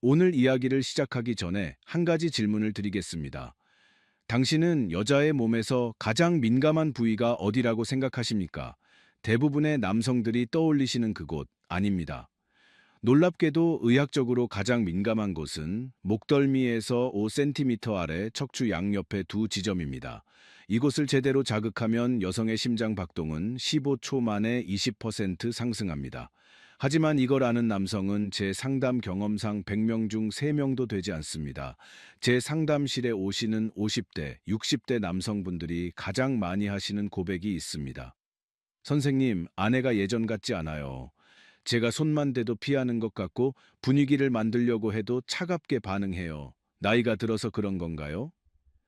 오늘 이야기를 시작하기 전에 한 가지 질문을 드리겠습니다. 당신은 여자의 몸에서 가장 민감한 부위가 어디라고 생각하십니까? 대부분의 남성들이 떠올리시는 그곳 아닙니다. 놀랍게도 의학적으로 가장 민감한 곳은 목덜미에서 5cm 아래 척추 양옆의 두 지점입니다. 이곳을 제대로 자극하면 여성의 심장 박동은 15초 만에 20% 상승합니다. 하지만 이걸 아는 남성은 제 상담 경험상 100명 중 3명도 되지 않습니다. 제 상담실에 오시는 50대, 60대 남성분들이 가장 많이 하시는 고백이 있습니다. 선생님, 아내가 예전 같지 않아요. 제가 손만 대도 피하는 것 같고 분위기를 만들려고 해도 차갑게 반응해요. 나이가 들어서 그런 건가요?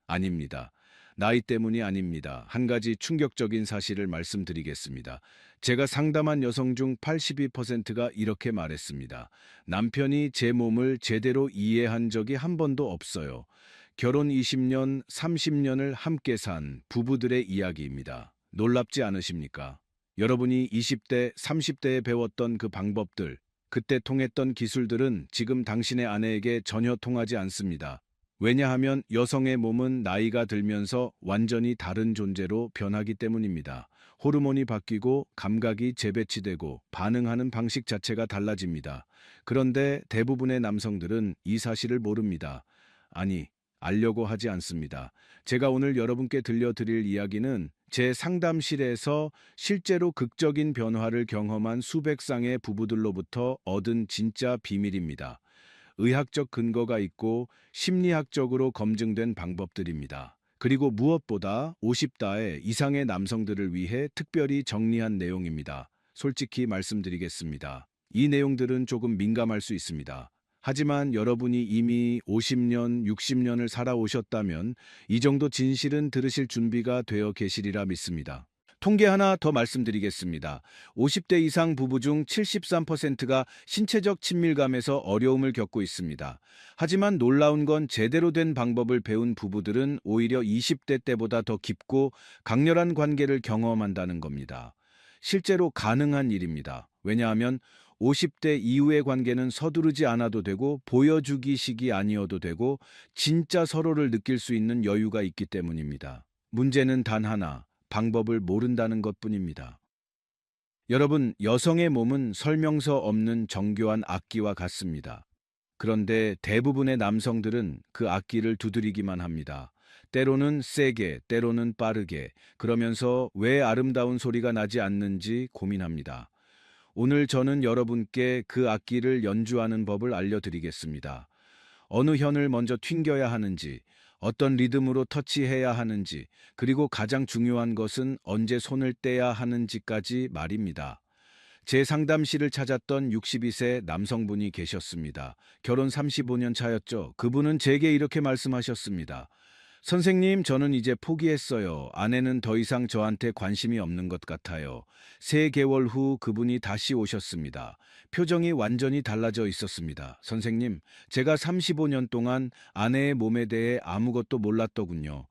아닙니다. 나이 때문이 아닙니다. 한 가지 충격적인 사실을 말씀드리겠습니다. 제가 상담한 여성 중 82%가 이렇게 말했습니다. 남편이 제 몸을 제대로 이해한 적이 한 번도 없어요. 결혼 20년, 30년을 함께 산 부부들의 이야기입니다. 놀랍지 않으십니까? 여러분이 20대, 30대에 배웠던 그 방법들, 그때 통했던 기술들은 지금 당신의 아내에게 전혀 통하지 않습니다. 왜냐하면 여성의 몸은 나이가 들면서 완전히 다른 존재로 변하기 때문입니다. 호르몬이 바뀌고 감각이 재배치되고 반응하는 방식 자체가 달라집니다. 그런데 대부분의 남성들은 이 사실을 모릅니다. 아니, 알려고 하지 않습니다. 제가 오늘 여러분께 들려드릴 이야기는 제 상담실에서 실제로 극적인 변화를 경험한 수백 쌍의 부부들로부터 얻은 진짜 비밀입니다. 의학적 근거가 있고 심리학적으로 검증된 방법들입니다. 그리고 무엇보다 50대 이상의 남성들을 위해 특별히 정리한 내용입니다. 솔직히 말씀드리겠습니다. 이 내용들은 조금 민감할 수 있습니다. 하지만 여러분이 이미 50년, 60년을 살아오셨다면 이 정도 진실은 들으실 준비가 되어 계시리라 믿습니다. 통계 하나 더 말씀드리겠습니다. 50대 이상 부부 중 73%가 신체적 친밀감에서 어려움을 겪고 있습니다. 하지만 놀라운 건 제대로 된 방법을 배운 부부들은 오히려 20대 때보다 더 깊고 강렬한 관계를 경험한다는 겁니다. 실제로 가능한 일입니다. 왜냐하면 50대 이후의 관계는 서두르지 않아도 되고 보여주기식이 아니어도 되고 진짜 서로를 느낄 수 있는 여유가 있기 때문입니다. 문제는 단 하나. 방법을 모른다는 것 뿐입니다. 여러분, 여성의 몸은 설명서 없는 정교한 악기와 같습니다. 그런데 대부분의 남성들은 그 악기를 두드리기만 합니다. 때로는 세게, 때로는 빠르게, 그러면서 왜 아름다운 소리가 나지 않는지 고민합니다. 오늘 저는 여러분께 그 악기를 연주하는 법을 알려드리겠습니다. 어느 현을 먼저 튕겨야 하는지, 어떤 리듬으로 터치해야 하는지, 그리고 가장 중요한 것은 언제 손을 떼야 하는지까지 말입니다. 제 상담실을 찾았던 62세 남성분이 계셨습니다. 결혼 35년 차였죠. 그분은 제게 이렇게 말씀하셨습니다. 선생님, 저는 이제 포기했어요. 아내는 더 이상 저한테 관심이 없는 것 같아요. 세 개월 후 그분이 다시 오셨습니다. 표정이 완전히 달라져 있었습니다. 선생님, 제가 35년 동안 아내의 몸에 대해 아무것도 몰랐더군요.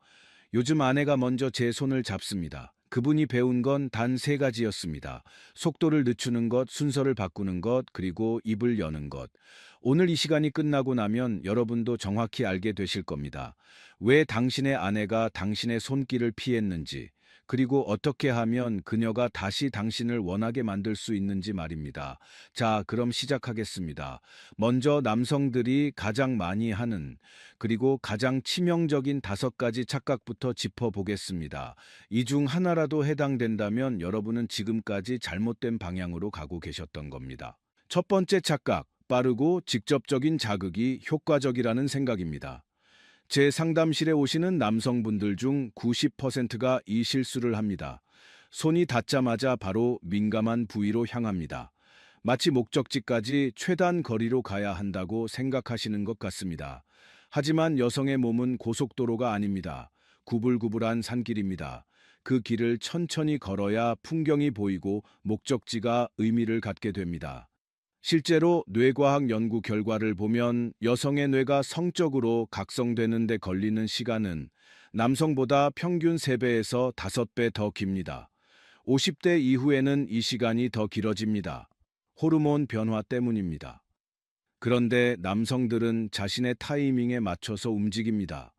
요즘 아내가 먼저 제 손을 잡습니다. 그분이 배운 건 단 세 가지였습니다. 속도를 늦추는 것, 순서를 바꾸는 것, 그리고 입을 여는 것. 오늘 이 시간이 끝나고 나면 여러분도 정확히 알게 되실 겁니다. 왜 당신의 아내가 당신의 손길을 피했는지, 그리고 어떻게 하면 그녀가 다시 당신을 원하게 만들 수 있는지 말입니다. 자, 그럼 시작하겠습니다. 먼저 남성들이 가장 많이 하는, 그리고 가장 치명적인 다섯 가지 착각부터 짚어보겠습니다. 이 중 하나라도 해당된다면 여러분은 지금까지 잘못된 방향으로 가고 계셨던 겁니다. 첫 번째 착각, 빠르고 직접적인 자극이 효과적이라는 생각입니다. 제 상담실에 오시는 남성분들 중 90%가 이 실수를 합니다. 손이 닿자마자 바로 민감한 부위로 향합니다. 마치 목적지까지 최단 거리로 가야 한다고 생각하시는 것 같습니다. 하지만 여성의 몸은 고속도로가 아닙니다. 구불구불한 산길입니다. 그 길을 천천히 걸어야 풍경이 보이고 목적지가 의미를 갖게 됩니다. 실제로 뇌과학 연구 결과를 보면 여성의 뇌가 성적으로 각성되는 데 걸리는 시간은 남성보다 평균 3배에서 5배 더 깁니다. 50대 이후에는 이 시간이 더 길어집니다. 호르몬 변화 때문입니다. 그런데 남성들은 자신의 타이밍에 맞춰서 움직입니다.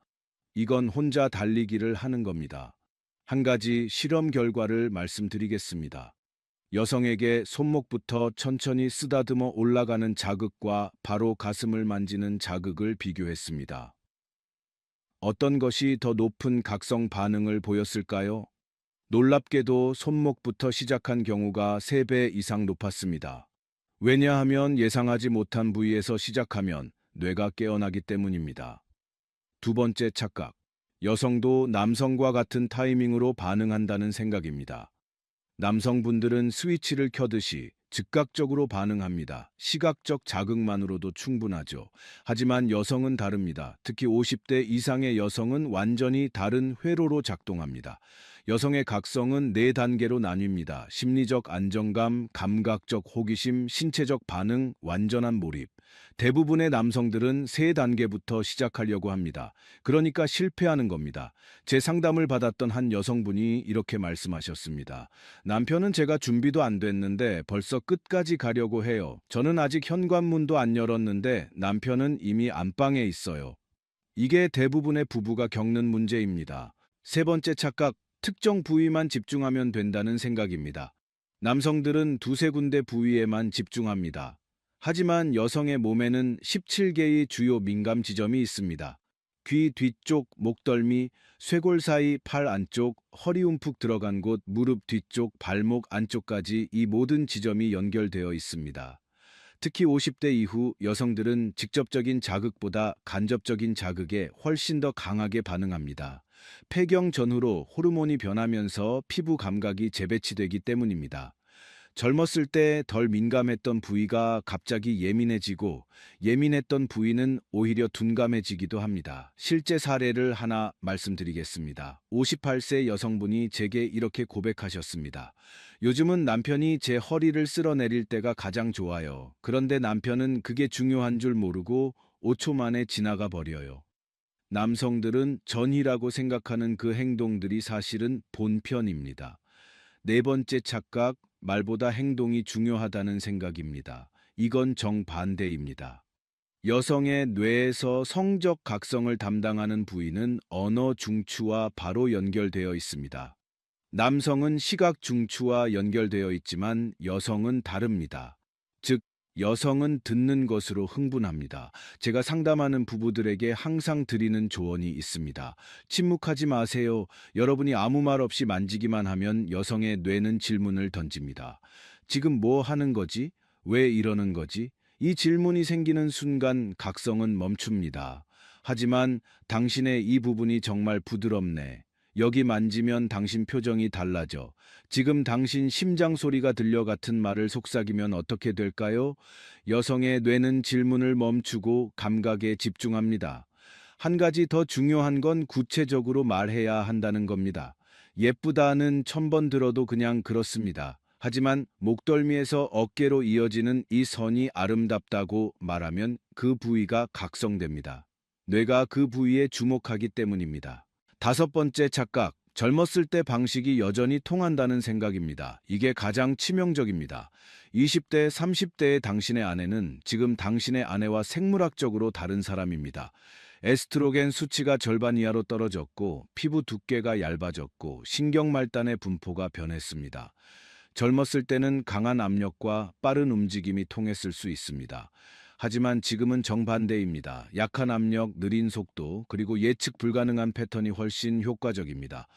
이건 혼자 달리기를 하는 겁니다. 한 가지 실험 결과를 말씀드리겠습니다. 여성에게 손목부터 천천히 쓰다듬어 올라가는 자극과 바로 가슴을 만지는 자극을 비교했습니다. 어떤 것이 더 높은 각성 반응을 보였을까요? 놀랍게도 손목부터 시작한 경우가 3배 이상 높았습니다. 왜냐하면 예상하지 못한 부위에서 시작하면 뇌가 깨어나기 때문입니다. 두 번째 착각. 여성도 남성과 같은 타이밍으로 반응한다는 생각입니다. 남성분들은 스위치를 켜듯이 즉각적으로 반응합니다. 시각적 자극만으로도 충분하죠. 하지만 여성은 다릅니다. 특히 50대 이상의 여성은 완전히 다른 회로로 작동합니다. 여성의 각성은 네 단계로 나뉩니다. 심리적 안정감, 감각적 호기심, 신체적 반응, 완전한 몰입. 대부분의 남성들은 세 단계부터 시작하려고 합니다. 그러니까 실패하는 겁니다. 제 상담을 받았던 한 여성분이 이렇게 말씀하셨습니다. 남편은 제가 준비도 안 됐는데 벌써 끝까지 가려고 해요. 저는 아직 현관문도 안 열었는데 남편은 이미 안방에 있어요. 이게 대부분의 부부가 겪는 문제입니다. 세 번째 착각, 특정 부위만 집중하면 된다는 생각입니다. 남성들은 두세 군데 부위에만 집중합니다. 하지만 여성의 몸에는 17개의 주요 민감 지점이 있습니다. 귀 뒤쪽, 목덜미, 쇄골 사이 팔 안쪽, 허리 움푹 들어간 곳, 무릎 뒤쪽, 발목 안쪽까지 이 모든 지점이 연결되어 있습니다. 특히 50대 이후 여성들은 직접적인 자극보다 간접적인 자극에 훨씬 더 강하게 반응합니다. 폐경 전후로 호르몬이 변하면서 피부 감각이 재배치되기 때문입니다. 젊었을 때 덜 민감했던 부위가 갑자기 예민해지고 예민했던 부위는 오히려 둔감해지기도 합니다. 실제 사례를 하나 말씀드리겠습니다. 58세 여성분이 제게 이렇게 고백하셨습니다. 요즘은 남편이 제 허리를 쓸어내릴 때가 가장 좋아요. 그런데 남편은 그게 중요한 줄 모르고 5초 만에 지나가 버려요. 남성들은 전이라고 생각하는 그 행동들이 사실은 본편입니다. 네 번째 착각, 말보다 행동이 중요하다는 생각입니다. 이건 정반대입니다. 여성의 뇌에서 성적 각성을 담당하는 부위는 언어 중추와 바로 연결되어 있습니다. 남성은 시각 중추와 연결되어 있지만 여성은 다릅니다. 즉, 여성은 듣는 것으로 흥분합니다. 제가 상담하는 부부들에게 항상 드리는 조언이 있습니다. 침묵하지 마세요. 여러분이 아무 말 없이 만지기만 하면 여성의 뇌는 질문을 던집니다. 지금 뭐 하는 거지? 왜 이러는 거지? 이 질문이 생기는 순간 각성은 멈춥니다. 하지만 당신의 이 부분이 정말 부드럽네. 여기 만지면 당신 표정이 달라져. 지금 당신 심장 소리가 들려 같은 말을 속삭이면 어떻게 될까요? 여성의 뇌는 질문을 멈추고 감각에 집중합니다. 한 가지 더 중요한 건 구체적으로 말해야 한다는 겁니다. 예쁘다는 천번 들어도 그냥 그렇습니다. 하지만 목덜미에서 어깨로 이어지는 이 선이 아름답다고 말하면 그 부위가 각성됩니다. 뇌가 그 부위에 주목하기 때문입니다. 다섯 번째 착각, 젊었을 때 방식이 여전히 통한다는 생각입니다. 이게 가장 치명적입니다. 20대, 30대의 당신의 아내는 지금 당신의 아내와 생물학적으로 다른 사람입니다. 에스트로겐 수치가 절반 이하로 떨어졌고 피부 두께가 얇아졌고 신경말단의 분포가 변했습니다. 젊었을 때는 강한 압력과 빠른 움직임이 통했을 수 있습니다. 하지만 지금은 정반대입니다. 약한 압력, 느린 속도, 그리고 예측 불가능한 패턴이 훨씬 효과적입니다.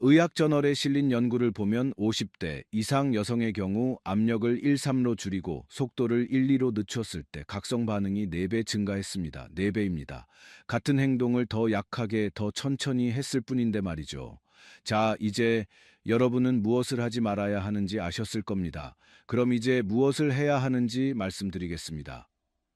의학 저널에 실린 연구를 보면 50대 이상 여성의 경우 압력을 1, 3로 줄이고 속도를 1, 2로 늦췄을 때 각성 반응이 4배 증가했습니다. 4배입니다. 같은 행동을 더 약하게 더 천천히 했을 뿐인데 말이죠. 자, 이제 여러분은 무엇을 하지 말아야 하는지 아셨을 겁니다. 그럼 이제 무엇을 해야 하는지 말씀드리겠습니다.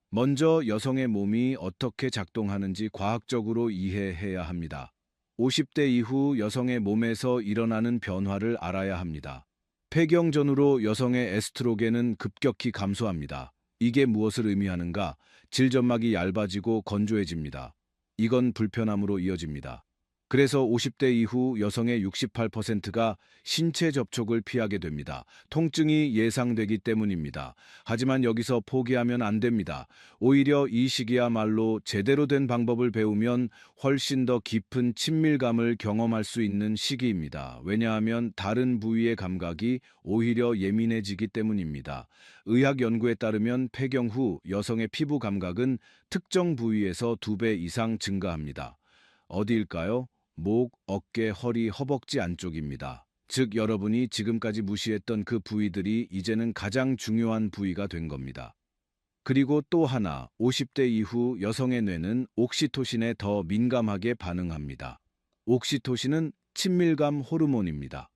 먼저 여성의 몸이 어떻게 작동하는지 과학적으로 이해해야 합니다. 50대 이후 여성의 몸에서 일어나는 변화를 알아야 합니다. 폐경 전후로 여성의 에스트로겐은 급격히 감소합니다. 이게 무엇을 의미하는가? 질점막이 얇아지고 건조해집니다. 이건 불편함으로 이어집니다. 그래서 50대 이후 여성의 68%가 신체 접촉을 피하게 됩니다. 통증이 예상되기 때문입니다. 하지만 여기서 포기하면 안 됩니다. 오히려 이 시기야말로 제대로 된 방법을 배우면 훨씬 더 깊은 친밀감을 경험할 수 있는 시기입니다. 왜냐하면 다른 부위의 감각이 오히려 예민해지기 때문입니다. 의학 연구에 따르면 폐경 후 여성의 피부 감각은 특정 부위에서 두 배 이상 증가합니다. 어디일까요? 목, 어깨, 허리, 허벅지 안쪽입니다. 즉 여러분이 지금까지 무시했던 그 부위들이 이제는 가장 중요한 부위가 된 겁니다. 그리고 또 하나, 50대 이후 여성의 뇌는 옥시토신에 더 민감하게 반응합니다. 옥시토신은 친밀감 호르몬입니다.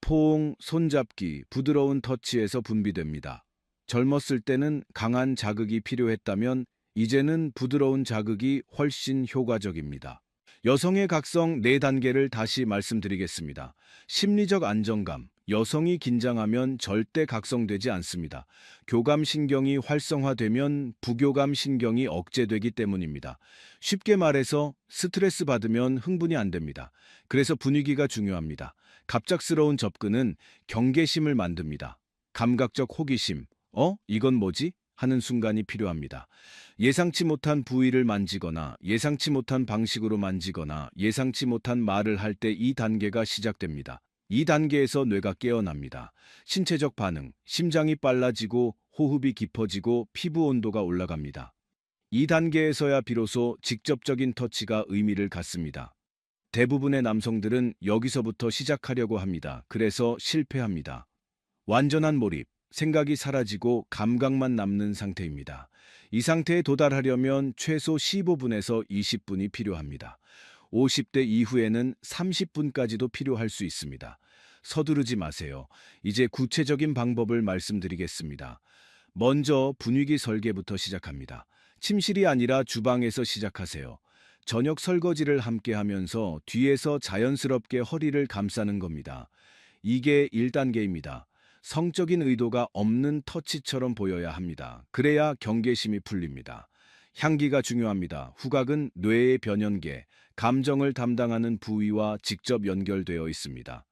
포옹, 손잡기, 부드러운 터치에서 분비됩니다. 젊었을 때는 강한 자극이 필요했다면 이제는 부드러운 자극이 훨씬 효과적입니다. 여성의 각성 4단계를 다시 말씀드리겠습니다. 심리적 안정감. 여성이 긴장하면 절대 각성되지 않습니다. 교감 신경이 활성화되면 부교감 신경이 억제되기 때문입니다. 쉽게 말해서 스트레스 받으면 흥분이 안 됩니다. 그래서 분위기가 중요합니다. 갑작스러운 접근은 경계심을 만듭니다. 감각적 호기심. 어? 이건 뭐지? 하는 순간이 필요합니다. 예상치 못한 부위를 만지거나 예상치 못한 방식으로 만지거나 예상치 못한 말을 할 때 이 단계가 시작됩니다. 이 단계에서 뇌가 깨어납니다. 신체적 반응, 심장이 빨라지고 호흡이 깊어지고 피부 온도가 올라갑니다. 이 단계에서야 비로소 직접적인 터치가 의미를 갖습니다. 대부분의 남성들은 여기서부터 시작하려고 합니다. 그래서 실패합니다. 완전한 몰입, 생각이 사라지고 감각만 남는 상태입니다. 이 상태에 도달하려면 최소 15분에서 20분이 필요합니다. 50대 이후에는 30분까지도 필요할 수 있습니다. 서두르지 마세요. 이제 구체적인 방법을 말씀드리겠습니다. 먼저 분위기 설계부터 시작합니다. 침실이 아니라 주방에서 시작하세요. 저녁 설거지를 함께 하면서 뒤에서 자연스럽게 허리를 감싸는 겁니다. 이게 1단계입니다. 성적인 의도가 없는 터치처럼 보여야 합니다. 그래야 경계심이 풀립니다. 향기가 중요합니다. 후각은 뇌의 변연계, 감정을 담당하는 부위와 직접 연결되어 있습니다.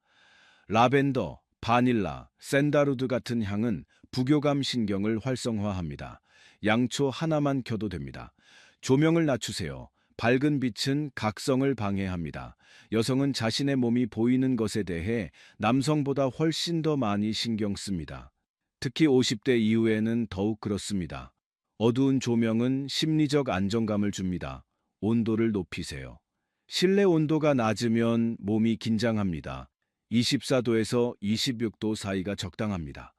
라벤더, 바닐라, 샌다루드 같은 향은 부교감 신경을 활성화합니다. 양초 하나만 켜도 됩니다. 조명을 낮추세요. 밝은 빛은 각성을 방해합니다. 여성은 자신의 몸이 보이는 것에 대해 남성보다 훨씬 더 많이 신경 씁니다. 특히 50대 이후에는 더욱 그렇습니다. 어두운 조명은 심리적 안정감을 줍니다. 온도를 높이세요. 실내 온도가 낮으면 몸이 긴장합니다. 24도에서 26도 사이가 적당합니다.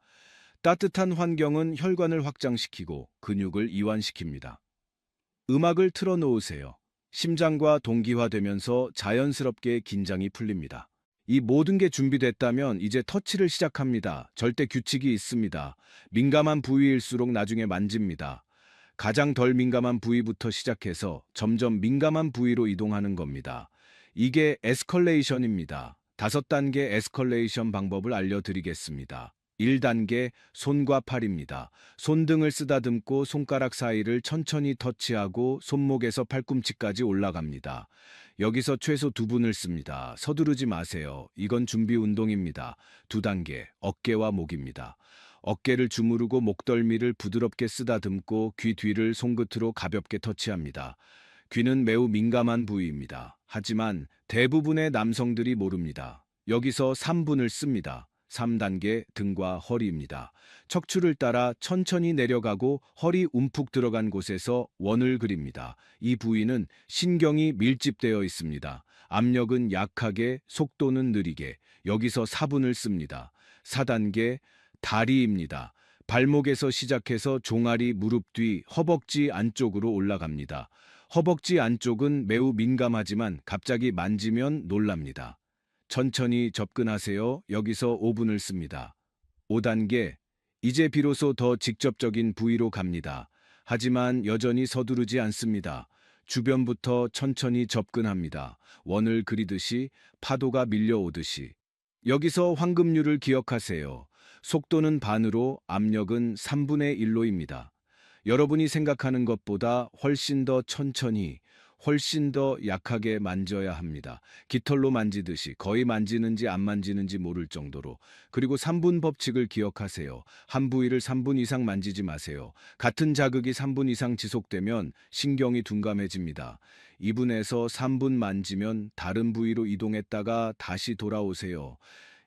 따뜻한 환경은 혈관을 확장시키고 근육을 이완시킵니다. 음악을 틀어놓으세요. 심장과 동기화되면서 자연스럽게 긴장이 풀립니다. 이 모든 게 준비됐다면 이제 터치를 시작합니다. 절대 규칙이 있습니다. 민감한 부위일수록 나중에 만집니다. 가장 덜 민감한 부위부터 시작해서 점점 민감한 부위로 이동하는 겁니다. 이게 에스컬레이션입니다. 다섯 단계 에스컬레이션 방법을 알려드리겠습니다. 1단계 손과 팔입니다. 손등을 쓰다듬고 손가락 사이를 천천히 터치하고 손목에서 팔꿈치까지 올라갑니다. 여기서 최소 두 분을 씁니다. 서두르지 마세요. 이건 준비 운동입니다. 두 단계 어깨와 목입니다. 어깨를 주무르고 목덜미를 부드럽게 쓰다듬고 귀 뒤를 손끝으로 가볍게 터치합니다. 귀는 매우 민감한 부위입니다. 하지만 대부분의 남성들이 모릅니다. 여기서 3분을 씁니다. 3단계 등과 허리입니다. 척추를 따라 천천히 내려가고 허리 움푹 들어간 곳에서 원을 그립니다. 이 부위는 신경이 밀집되어 있습니다. 압력은 약하게, 속도는 느리게. 여기서 4분을 씁니다. 4단계 다리입니다. 발목에서 시작해서 종아리, 무릎 뒤, 허벅지 안쪽으로 올라갑니다. 허벅지 안쪽은 매우 민감하지만 갑자기 만지면 놀랍니다. 천천히 접근하세요. 여기서 5분을 씁니다. 5단계. 이제 비로소 더 직접적인 부위로 갑니다. 하지만 여전히 서두르지 않습니다. 주변부터 천천히 접근합니다. 원을 그리듯이 파도가 밀려오듯이. 여기서 황금률을 기억하세요. 속도는 반으로 압력은 3분의 1로입니다. 여러분이 생각하는 것보다 훨씬 더 천천히 훨씬 더 약하게 만져야 합니다. 깃털로 만지듯이 거의 만지는지 안 만지는지 모를 정도로. 그리고 3분 법칙을 기억하세요. 한 부위를 3분 이상 만지지 마세요. 같은 자극이 3분 이상 지속되면 신경이 둔감해집니다. 2분에서 3분 만지면 다른 부위로 이동했다가 다시 돌아오세요.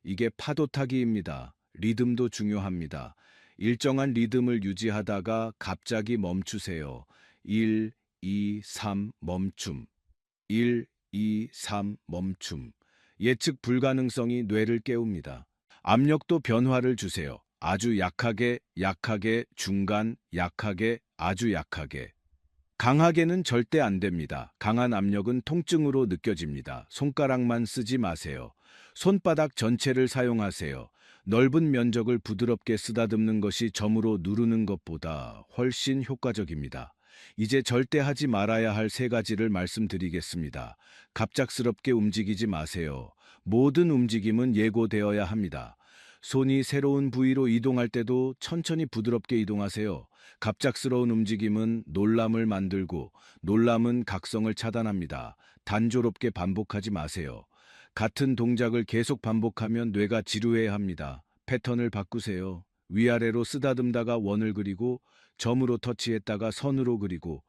이게 파도타기입니다. 리듬도 중요합니다. 일정한 리듬을 유지하다가 갑자기 멈추세요. 1, 2, 3 멈춤. 1, 2, 3 멈춤. 예측 불가능성이 뇌를 깨웁니다. 압력도 변화를 주세요. 아주 약하게, 약하게, 중간, 약하게, 아주 약하게. 강하게는 절대 안 됩니다. 강한 압력은 통증으로 느껴집니다. 손가락만 쓰지 마세요. 손바닥 전체를 사용하세요. 넓은 면적을 부드럽게 쓰다듬는 것이 점으로 누르는 것보다 훨씬 효과적입니다. 이제 절대 하지 말아야 할 세 가지를 말씀드리겠습니다. 갑작스럽게 움직이지 마세요. 모든 움직임은 예고되어야 합니다. 손이 새로운 부위로 이동할 때도 천천히 부드럽게 이동하세요. 갑작스러운 움직임은 놀람을 만들고 놀람은 각성을 차단합니다. 단조롭게 반복하지 마세요. 같은 동작을 계속 반복하면 뇌가 지루해야 합니다. 패턴을 바꾸세요. 위아래로 쓰다듬다가 원을 그리고 점으로 터치했다가 선으로 그리고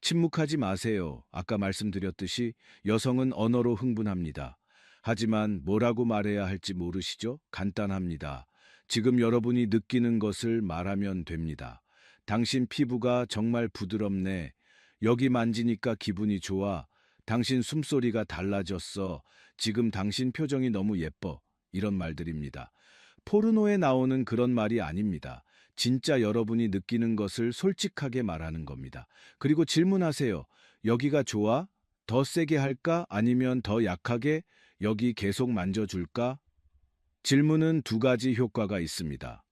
침묵하지 마세요. 아까 말씀드렸듯이 여성은 언어로 흥분합니다. 하지만 뭐라고 말해야 할지 모르시죠? 간단합니다. 지금 여러분이 느끼는 것을 말하면 됩니다. 당신 피부가 정말 부드럽네. 여기 만지니까 기분이 좋아. 당신 숨소리가 달라졌어. 지금 당신 표정이 너무 예뻐. 이런 말들입니다. 포르노에 나오는 그런 말이 아닙니다. 진짜 여러분이 느끼는 것을 솔직하게 말하는 겁니다. 그리고 질문하세요. 여기가 좋아? 더 세게 할까? 아니면 더 약하게? 여기 계속 만져줄까? 질문은 두 가지 효과가 있습니다.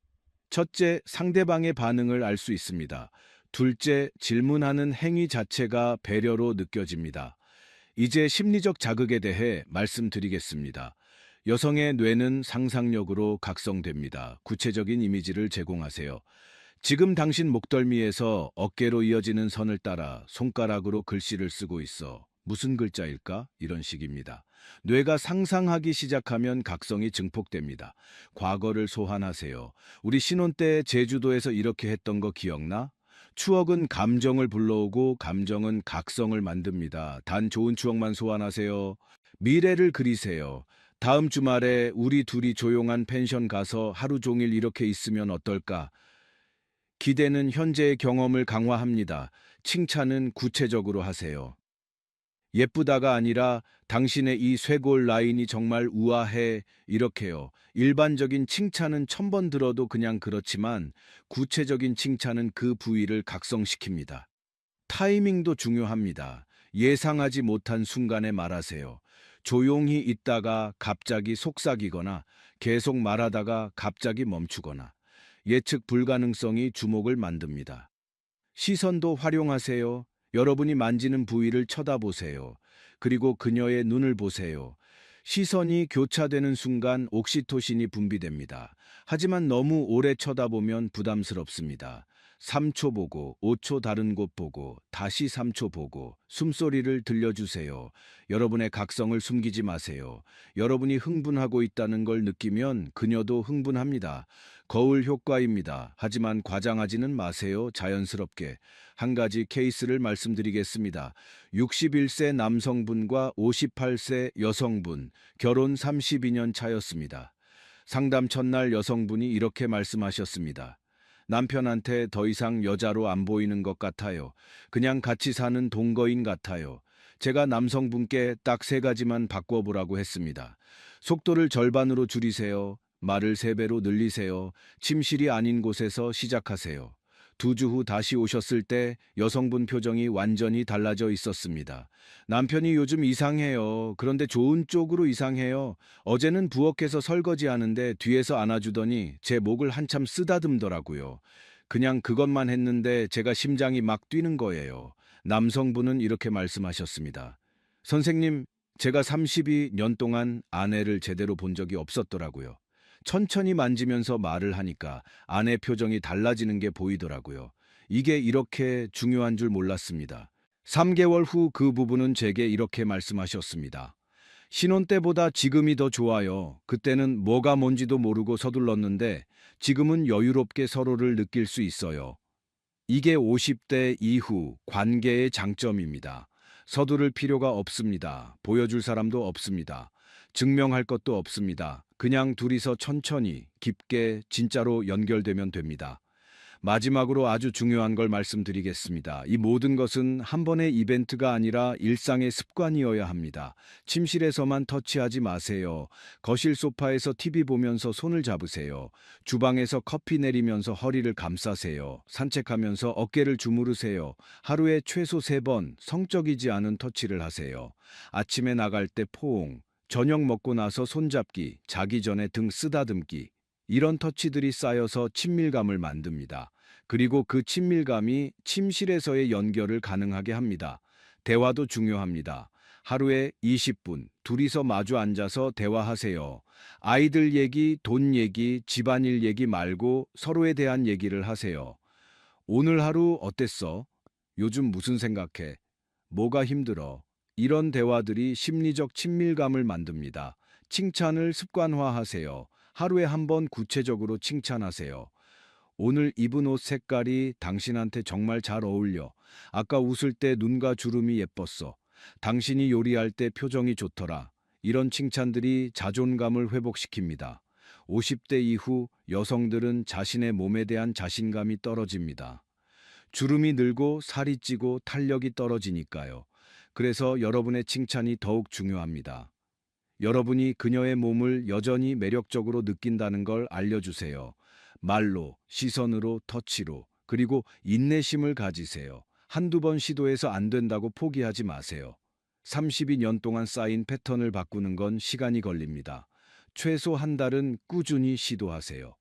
첫째, 상대방의 반응을 알 수 있습니다. 둘째, 질문하는 행위 자체가 배려로 느껴집니다. 이제 심리적 자극에 대해 말씀드리겠습니다. 여성의 뇌는 상상력으로 각성됩니다. 구체적인 이미지를 제공하세요. 지금 당신 목덜미에서 어깨로 이어지는 선을 따라 손가락으로 글씨를 쓰고 있어. 무슨 글자일까? 이런 식입니다. 뇌가 상상하기 시작하면 각성이 증폭됩니다. 과거를 소환하세요. 우리 신혼 때 제주도에서 이렇게 했던 거 기억나? 추억은 감정을 불러오고 감정은 각성을 만듭니다. 단 좋은 추억만 소환하세요. 미래를 그리세요. 다음 주말에 우리 둘이 조용한 펜션 가서 하루 종일 이렇게 있으면 어떨까? 기대는 현재의 경험을 강화합니다. 칭찬은 구체적으로 하세요. 예쁘다가 아니라 당신의 이 쇄골 라인이 정말 우아해 이렇게요. 일반적인 칭찬은 천번 들어도 그냥 그렇지만 구체적인 칭찬은 그 부위를 각성시킵니다. 타이밍도 중요합니다. 예상하지 못한 순간에 말하세요. 조용히 있다가 갑자기 속삭이거나 계속 말하다가 갑자기 멈추거나 예측 불가능성이 주목을 만듭니다. 시선도 활용하세요. 여러분이 만지는 부위를 쳐다보세요. 그리고 그녀의 눈을 보세요. 시선이 교차되는 순간 옥시토신이 분비됩니다. 하지만 너무 오래 쳐다보면 부담스럽습니다. 3초 보고, 5초 다른 곳 보고, 다시 3초 보고, 숨소리를 들려주세요. 여러분의 각성을 숨기지 마세요. 여러분이 흥분하고 있다는 걸 느끼면 그녀도 흥분합니다. 거울 효과입니다. 하지만 과장하지는 마세요. 자연스럽게. 한 가지 케이스를 말씀드리겠습니다. 61세 남성분과 58세 여성분, 결혼 32년 차였습니다. 상담 첫날 여성분이 이렇게 말씀하셨습니다. 남편한테 더 이상 여자로 안 보이는 것 같아요. 그냥 같이 사는 동거인 같아요. 제가 남성분께 딱 세 가지만 바꿔보라고 했습니다. 속도를 절반으로 줄이세요. 말을 세 배로 늘리세요. 침실이 아닌 곳에서 시작하세요. 두 주 후 다시 오셨을 때 여성분 표정이 완전히 달라져 있었습니다. 남편이 요즘 이상해요. 그런데 좋은 쪽으로 이상해요. 어제는 부엌에서 설거지 하는데 뒤에서 안아주더니 제 목을 한참 쓰다듬더라고요. 그냥 그것만 했는데 제가 심장이 막 뛰는 거예요. 남성분은 이렇게 말씀하셨습니다. 선생님, 제가 32년 동안 아내를 제대로 본 적이 없었더라고요. 천천히 만지면서 말을 하니까 아내 표정이 달라지는 게 보이더라고요. 이게 이렇게 중요한 줄 몰랐습니다. 3개월 후 그 부부는 제게 이렇게 말씀하셨습니다. 신혼 때보다 지금이 더 좋아요. 그때는 뭐가 뭔지도 모르고 서둘렀는데 지금은 여유롭게 서로를 느낄 수 있어요. 이게 50대 이후 관계의 장점입니다. 서두를 필요가 없습니다. 보여줄 사람도 없습니다. 증명할 것도 없습니다. 그냥 둘이서 천천히, 깊게, 진짜로 연결되면 됩니다. 마지막으로 아주 중요한 걸 말씀드리겠습니다. 이 모든 것은 한 번의 이벤트가 아니라 일상의 습관이어야 합니다. 침실에서만 터치하지 마세요. 거실 소파에서 TV 보면서 손을 잡으세요. 주방에서 커피 내리면서 허리를 감싸세요. 산책하면서 어깨를 주무르세요. 하루에 최소 세번 성적이지 않은 터치를 하세요. 아침에 나갈 때 포옹, 저녁 먹고 나서 손잡기, 자기 전에 등 쓰다듬기. 이런 터치들이 쌓여서 친밀감을 만듭니다. 그리고 그 친밀감이 침실에서의 연결을 가능하게 합니다. 대화도 중요합니다. 하루에 20분 둘이서 마주 앉아서 대화하세요. 아이들 얘기, 돈 얘기, 집안일 얘기 말고 서로에 대한 얘기를 하세요. 오늘 하루 어땠어? 요즘 무슨 생각해? 뭐가 힘들어? 이런 대화들이 심리적 친밀감을 만듭니다. 칭찬을 습관화하세요. 하루에 한 번 구체적으로 칭찬하세요. 오늘 입은 옷 색깔이 당신한테 정말 잘 어울려. 아까 웃을 때 눈과 주름이 예뻤어. 당신이 요리할 때 표정이 좋더라. 이런 칭찬들이 자존감을 회복시킵니다. 50대 이후 여성들은 자신의 몸에 대한 자신감이 떨어집니다. 주름이 늘고 살이 찌고 탄력이 떨어지니까요. 그래서 여러분의 칭찬이 더욱 중요합니다. 여러분이 그녀의 몸을 여전히 매력적으로 느낀다는 걸 알려주세요. 말로, 시선으로, 터치로, 그리고 인내심을 가지세요. 한두 번 시도해서 안 된다고 포기하지 마세요. 32년 동안 쌓인 패턴을 바꾸는 건 시간이 걸립니다. 최소 한 달은 꾸준히 시도하세요.